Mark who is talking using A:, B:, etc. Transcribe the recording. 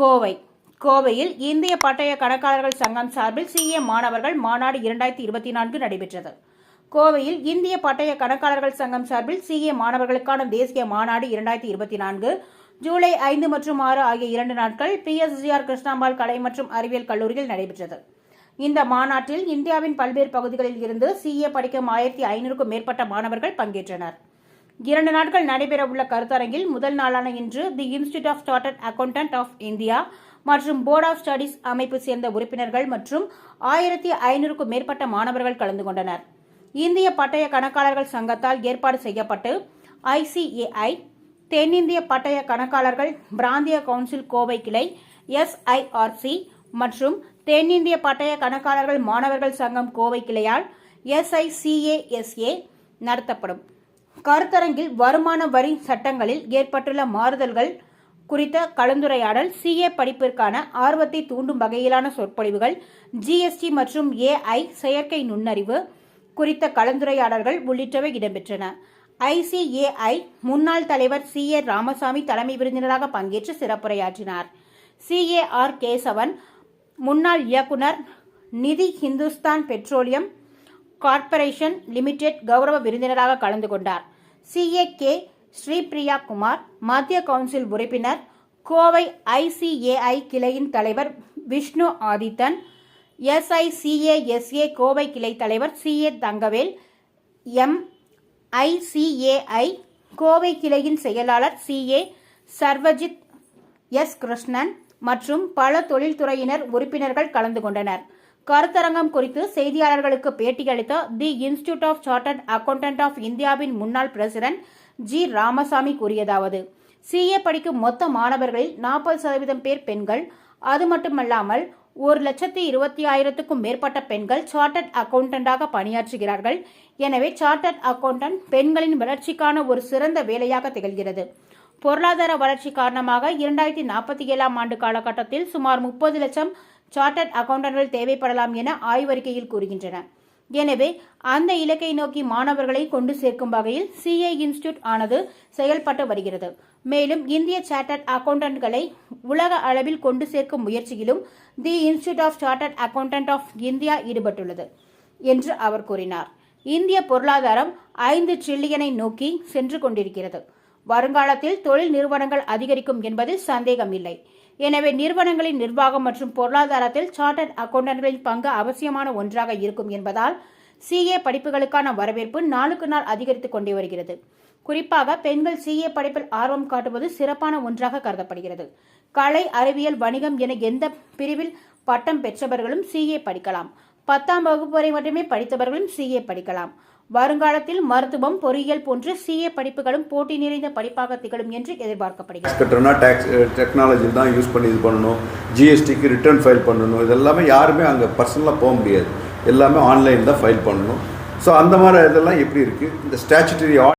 A: கோவை. கோவையில் இந்திய பட்டய கணக்காளர்கள் சங்கம் சார்பில் சிஏ மாணவர்கள் மாநாடு இரண்டாயிரத்தி இருபத்தி நான்கு நடைபெற்றது. கோவையில் இந்திய பட்டய கணக்காளர்கள் சங்கம் சார்பில் சிஏ மாணவர்களுக்கான தேசிய மாநாடு இரண்டாயிரத்தி இருபத்தி நான்கு ஜூலை ஐந்து மற்றும் ஆறு ஆகிய இரண்டு நாட்கள் பிஎஸ்ஜிஆர் கிருஷ்ணாம்பாள் கலை மற்றும் அறிவியல் கல்லூரியில் நடைபெற்றது. இந்த மாநாட்டில் இந்தியாவின் பல்வேறு பகுதிகளில் இருந்து சிஏ படிக்கும் ஆயிரத்தி ஐநூறுக்கும் மேற்பட்ட மாணவர்கள் பங்கேற்றனர். இரண்டு நாட்கள் நடைபெறவுள்ள கருத்தரங்கில் முதல் நாளான இன்று the institute of chartered accountant of India மற்றும் போர்ட் ஆஃப் ஸ்டடீஸ் அமைப்பு சேர்ந்த உறுப்பினர்கள் மற்றும் ஆயிரத்தி ஐநூறுக்கும் மேற்பட்ட மாணவர்கள் கலந்து கொண்டனர். இந்திய பட்டய கணக்காளர்கள் சங்கத்தால் ஏற்பாடு செய்யப்பட்டு ஐசிஏஐ தென்னிந்திய பட்டய கணக்காளர்கள் பிராந்திய கவுன்சில் கோவை கிளை எஸ்ஐஆர்சி மற்றும் தென்னிந்திய பட்டய கணக்காளர்கள் மாணவர்கள் சங்கம் கோவை கிளையால் எஸ்ஐசிஏஎஸ்ஏ நடத்தப்படும். கருத்தரங்கில் வருமான வரி சட்டங்களில் ஏற்பட்டுள்ள மாறுதல்கள் குறித்த கலந்துரையாடல் சிஏ படிப்பிற்கான ஆர்வத்தை தூண்டும் வகையிலான சொற்பொழிவுகள் ஜிஎஸ்டி மற்றும் ஏஐ செயற்கை நுண்ணறிவு குறித்த கலந்துரையாடல்கள் உள்ளிட்டவை இடம்பெற்றன. ஐசிஏஐ முன்னாள் தலைவர் சி ஏ ராமசாமி தலைமை விருந்தினராக பங்கேற்று சிறப்புரையாற்றினார். சிஏஆர் கேசவன் முன்னாள் இயக்குனர் நிதி ஹிந்துஸ்தான் பெட்ரோலியம் கார்ப்பரேஷன் லிமிடெட் கௌரவ விருந்தினராக கலந்து கொண்டார். சிஏகே ஸ்ரீபிரியா குமார் மத்திய கவுன்சில் உறுப்பினர் கோவை ஐசிஏஐ கிளையின் தலைவர் விஷ்ணு ஆதித்தன் எஸ்ஐசிஏஎஸ்ஏ கோவை கிளை தலைவர் CA Thangavel M. ICAI Kovai கிளையின் செயலாளர் சிஏ சர்வஜித் எஸ். கிருஷ்ணன் மற்றும் பல தொழில்துறையினர் உறுப்பினர்கள் கலந்து கொண்டனர். கருத்தரங்கம் குறித்து செய்தியாளர்களுக்கு பேட்டியளித்த the institute of chartered accountant of இந்தியாவின் முன்னாள் பிரசிடென்ட் ஜி. ராமசாமி கூறியதாவது சிஏ படிக்கும் மொத்த மாணவர்களில் நாற்பது சதவீதம் பேர் பெண்கள். அது மட்டுமல்லாமல் ஒரு லட்சத்தி இருபத்தி ஆயிரத்துக்கும் மேற்பட்ட பெண்கள் சார்ட்டர்ட் அக்கவுண்டண்டாக பணியாற்றுகிறார்கள். எனவே சார்ட்டர்ட் அக்கவுண்டன்ட் பெண்களின் வளர்ச்சிக்கான ஒரு சிறந்த வேலையாக திகழ்கிறது. பொருளாதார வளர்ச்சி காரணமாக இரண்டாயிரத்தி நாற்பத்தி ஏழாம் ஆண்டு காலகட்டத்தில் சுமார் முப்பது லட்சம் சார்ட்டர்ட் அக்கவுண்டன்ட்கள் தேவைப்படலாம் என ஆய்வறிக்கையில் கூறுகின்றன. எனவே அந்த இலக்கை நோக்கி மாணவர்களை கொண்டு சேர்க்கும் வகையில் சிஏ இன்ஸ்டியூட் ஆனது செயல்பட்டு வருகிறது. மேலும் இந்திய சார்ட்டர்ட் அக்கவுண்டன்ட்களை உலக அளவில் கொண்டு சேர்க்கும் முயற்சியிலும் the institute of chartered accountant of India ஈடுபட்டுள்ளது என்று அவர் கூறினார். இந்திய பொருளாதாரம் ஐந்து ட்ரில்லியனை நோக்கி சென்று கொண்டிருக்கிறது. வருங்காலத்தில் தொழில் நிறுவனங்கள் அதிகரிக்கும் என்பதில் சந்தேகமில்லை. எனவே நிறுவனங்களின் நிர்வாகம் மற்றும் பொருளாதாரத்தில் சார்ட்டர்ட் அக்கவுண்டன்ட்களின் பங்கு அவசியமான ஒன்றாக இருக்கும் என்பதால் சிஏ படிப்புகளுக்கான வரவேற்பு நாளுக்கு நாள் அதிகரித்துக் கொண்டே வருகிறது. குறிப்பாக பெண்கள் சிஏ படிப்பில் ஆர்வம் காட்டுவது சிறப்பான ஒன்றாக கருதப்படுகிறது. கலை அறிவியல் வணிகம் என எந்த பிரிவில் பட்டம் பெற்றவர்களும் சிஏ படிக்கலாம். பத்தாம் வகுப்பு வரை மட்டுமே படித்தவர்களும் சிஏ படிக்கலாம். வருங்காலத்தில் மருத்துவம் பொறியியல் போன்ற சிஏ படிப்புகளும் போட்டி நிறைந்த படிப்பாக திகழும் என்று எதிர்பார்க்கப்படுகிறது.
B: கட்டுறோன்னா டேக்ஸ் டெக்னாலஜி தான் யூஸ் பண்ணி இது பண்ணணும். ஜிஎஸ்டிக்கு ரிட்டர்ன் ஃபைல் பண்ணணும். இதெல்லாமே யாருமே அங்கே பர்சனலாக போக முடியாது. எல்லாமே ஆன்லைன் தான் ஃபைல் பண்ணணும். ஸோ அந்த மாதிரி இதெல்லாம் எப்படி இருக்குது இந்த ஸ்டாச்சுட்டரி